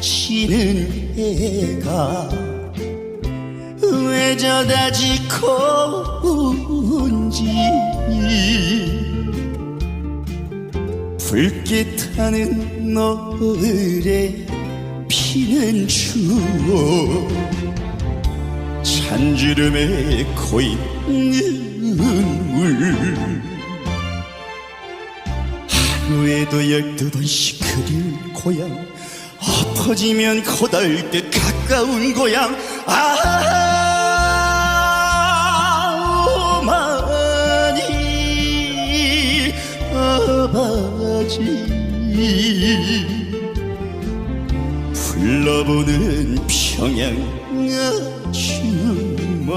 지는 해가 왜 저다 지고운지 불빛하는 노을에 피는 추억 찬주름에 고인 눈물 하루에도 열두 번씩 그리운 고향. 엎어지면 고달 듯 가까운 고향. 아 어머니 아버지. 불러보는 평양 아줌마